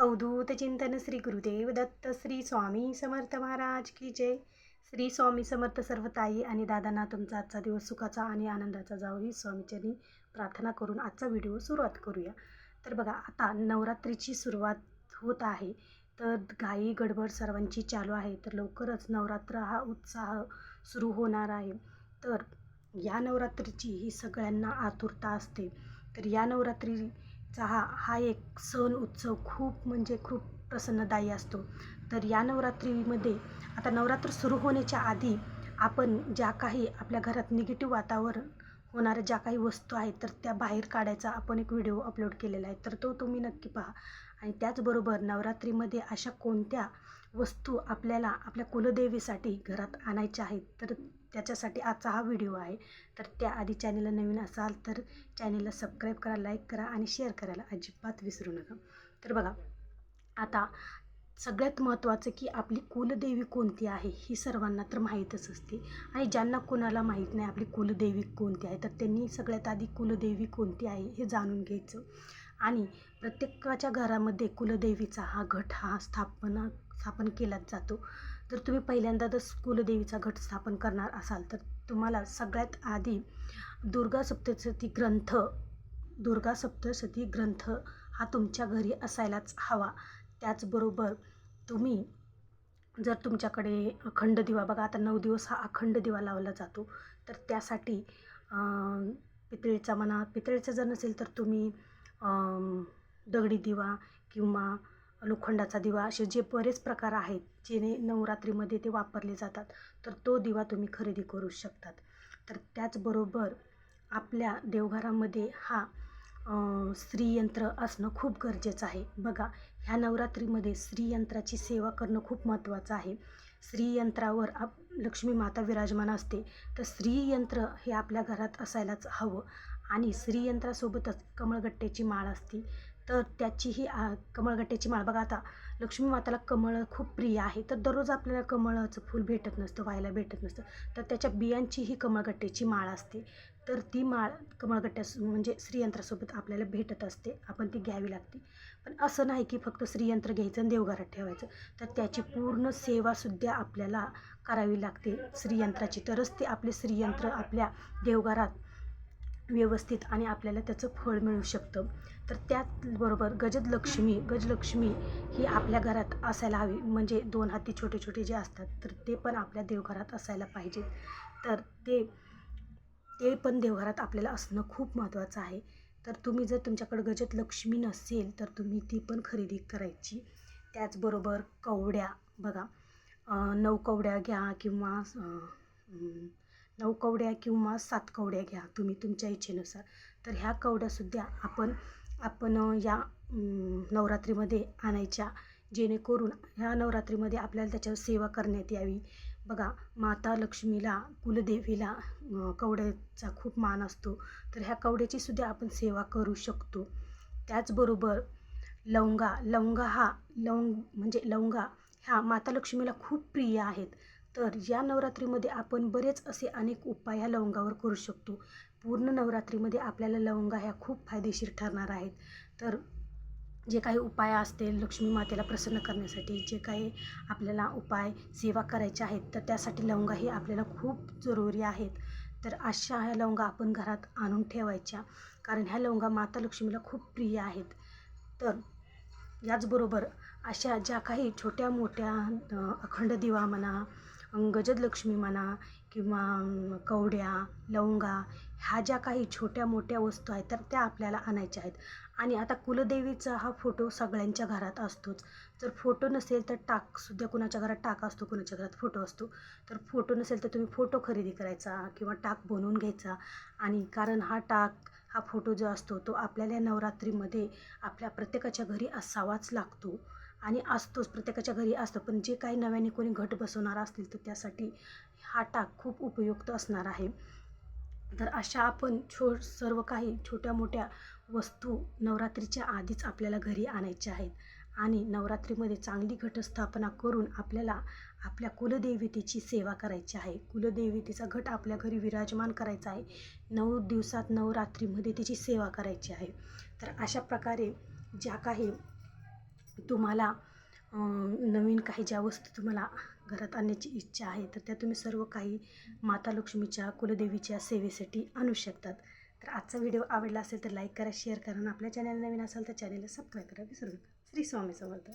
अवधूत चिंतन श्री गुरुदेव दत्त श्री स्वामी समर्थ महाराज की जय. श्री स्वामी समर्थ सर्व ताई आणि दादांना तुमचा आजचा दिवस सुखाचा आणि आनंदाचा जावो ही स्वामीचरणी प्रार्थना करून आजचा व्हिडिओ सुरुवात करूया. तर बघा आता नवरात्रीची सुरुवात होत आहे. तर घाई गडबड सर्वांची चालू आहे. तर लवकरच नवरात्र हा उत्साह सुरू होणार आहे. तर या नवरात्रीची ही सगळ्यांना आतुरता असते. तर या नवरात्री चहा हा एक सण उत्सव खूप म्हणजे खूप प्रसन्नदायी असतो. तर या नवरात्रीमध्ये आता नवरात्र सुरू होण्याच्या आधी आपण ज्या काही आपल्या घरात निगेटिव्ह वातावरण होणाऱ्या ज्या काही वस्तू आहेत तर त्या बाहेर काढायचा आपण एक व्हिडिओ अपलोड केलेला आहे. तर तो तुम्ही नक्की पहा. आणि त्याचबरोबर नवरात्रीमध्ये अशा कोणत्या वस्तू आपल्याला आपल्या कुलदेवीसाठी घरात आणायच्या आहेत तर त्याच्यासाठी आजचा हा व्हिडिओ आहे. तर त्याआधी चॅनलला नवीन असाल तर चॅनलला सबस्क्राईब करा लाईक करा आणि शेअर करायला अजिबात विसरू नका. तर बघा आता सगळ्यात महत्त्वाचं की आपली कुलदेवी कोणती आहे ही सर्वांना तर माहीतच असते. आणि ज्यांना कोणाला माहीत नाही आपली कुलदेवी कोणती आहे तर त्यांनी सगळ्यात आधी कुलदेवी कोणती आहे हे जाणून घ्यायचं. आणि प्रत्येकाच्या घरामध्ये कुलदेवीचा हा घट हा स्थापना स्थापन केलाच जातो. तर तुम्ही पहिल्यांदा जर कुलदेवीचा घट स्थापन करणार असाल तर तुम्हाला सगळ्यात आधी दुर्गा सप्तशती ग्रंथ दुर्गा सप्तशती ग्रंथ हा तुमच्या घरी असायलाच हवा. त्याचबरोबर तुम्ही जर तुमच्याकडे अखंड दिवा बघा आता नऊ दिवस हा अखंड दिवा लावला जातो तर त्यासाठी पितळेचा म्हणा पितळेचा जर नसेल तर तुम्ही दगडी दिवा किंवा लोखंडाचा दिवा असे जे बरेच प्रकार आहेत जेणे नवरात्रीमध्ये ते वापरले जातात तर तो दिवा तुम्ही खरेदी करू शकतात. तर त्याचबरोबर आपल्या देवघरामध्ये हा स्त्रीयंत्र असणं खूप गरजेचं आहे. बघा ह्या नवरात्रीमध्ये स्त्रीयंत्राची सेवा करणं खूप महत्त्वाचं आहे. स्त्रीयंत्रावर आप लक्ष्मी माता विराजमान असते तर स्त्रीयंत्र हे आपल्या घरात असायलाच हवं. आणि श्रीयंत्रासोबतच कमळगट्ट्याची माळ असते. तर त्याचीही कमळगट्ट्याची माळ. बघा आता लक्ष्मी माताला कमळ खूप प्रिय आहे. तर दररोज आपल्याला कमळाचं फूल भेटत नसतं व्हायला भेटत नसतं. तर त्याच्या बियांचीही कमळगट्ट्याची माळ असते. तर ती माळ कमळगट्ट्या म्हणजे श्रीयंत्रासोबत आपल्याला भेटत असते. आपण ती घ्यावी लागते. पण असं नाही की फक्त श्रीयंत्र घ्यायचं आणि देवघरात ठेवायचं. तर त्याची पूर्ण सेवासुद्धा आपल्याला करावी लागते श्रीयंत्राची. तरच ते आपले श्रीयंत्र आपल्या देवघरात व्यवस्थित आणि आपल्याला त्याचं फळ मिळू शकतं. तर त्याचबरोबर गजलक्ष्मी गजलक्ष्मी ही आपल्या घरात असायला हवी. म्हणजे दोन हाती छोटे छोटे जे असतात तर ते पण आपल्या देवघरात असायला पाहिजेत. तर ते ते पण देवघरात आपल्याला असणं खूप महत्त्वाचं आहे. तर तुम्ही जर तुमच्याकडं गजत लक्ष्मी नसेल तर तुम्ही ती पण खरेदी करायची. त्याचबरोबर कवड्या बघा नऊ कवड्या घ्या किंवा नऊ कवड्या किंवा सात कवड्या घ्या तुम्ही तुमच्या इच्छेनुसार. तर ह्या कवड्यासुद्धा आपण आपण या नवरात्रीमध्ये आणायच्या. जेणेकरून ह्या नवरात्रीमध्ये आपल्याला त्याच्यावर सेवा करण्यात यावी. बघा माता लक्ष्मीला कुलदेवीला कवड्याचा खूप मान असतो. तर ह्या कवड्याची सुद्धा आपण सेवा करू शकतो. त्याचबरोबर लवंगा लवंगा हा लवंग म्हणजे लवंगा ह्या माता लक्ष्मीला खूप प्रिय आहेत. तर या नवरात्रीमध्ये आपण बरेच असे अनेक उपाय ह्या लवंगावर करू शकतो. पूर्ण नवरात्रीमध्ये आपल्याला लवंगा ह्या खूप फायदेशीर ठरणार आहेत. तर जे काही उपाय असतील लक्ष्मी मातेला प्रसन्न करण्यासाठी जे काही आपल्याला उपाय सेवा करायचे आहेत तर त्यासाठी लवंगा ही आपल्याला खूप जरुरी आहेत. तर अशा ह्या लवंगा आपण घरात आणून ठेवायच्या. कारण ह्या लवंगा माता लक्ष्मीला खूप प्रिय आहेत. तर याचबरोबर अशा ज्या काही छोट्या मोठ्या अखंड दिवा म्हणा गजलक्ष्मी म्हणा किंवा कवड्या लवंगा ह्या ज्या काही छोट्या मोठ्या वस्तू आहेत तर त्या आपल्याला आणायच्या आहेत. आणि आता कुलदेवीचा हा फोटो सगळ्यांच्या घरात असतोच. जर फोटो नसेल तर टाकसुद्धा कुणाच्या घरात टाक असतो कुणाच्या घरात फोटो असतो. तर फोटो नसेल तर तुम्ही फोटो खरेदी करायचा किंवा टाक बनवून घ्यायचा. आणि कारण हा टाक हा फोटो जो असतो तो आपल्याला नवरात्रीमध्ये आपल्या प्रत्येकाच्या घरी असावाच लागतो. आणि असतोच प्रत्येकाच्या घरी असतो. पण जे काही नव्याने कोणी घट बसवणार असतील तर त्यासाठी हा टाक खूप उपयुक्त असणार आहे. तर अशा आपण छो सर्व काही छोट्या मोठ्या वस्तू नवरात्रीच्या आधीच आपल्याला घरी आणायच्या आहेत. आणि नवरात्रीमध्ये चांगली घटस्थापना करून आपल्याला आपल्या कुलदेवतेची सेवा करायची आहे. कुलदेवतेचा घट आपल्या घरी विराजमान करायचा आहे. नऊ दिवसात नवरात्रीमध्ये त्याची सेवा करायची आहे. तर अशा प्रकारे ज्या काही तुम्हाला नवीन काही ज्या वस्तू तुम्हाला घरात आणण्याची इच्छा आहे तर त्या तुम्ही सर्व काही माता लक्ष्मीच्या कुलदेवीच्या सेवेसाठी आणू शकतात. तर आजचा व्हिडिओ आवडला असेल तर लाईक करा शेअर करा आणि आपल्या चॅनल नवीन असाल तर चॅनलला सबस्क्राईब करा. विसरू नका. श्री स्वामी समर्थ.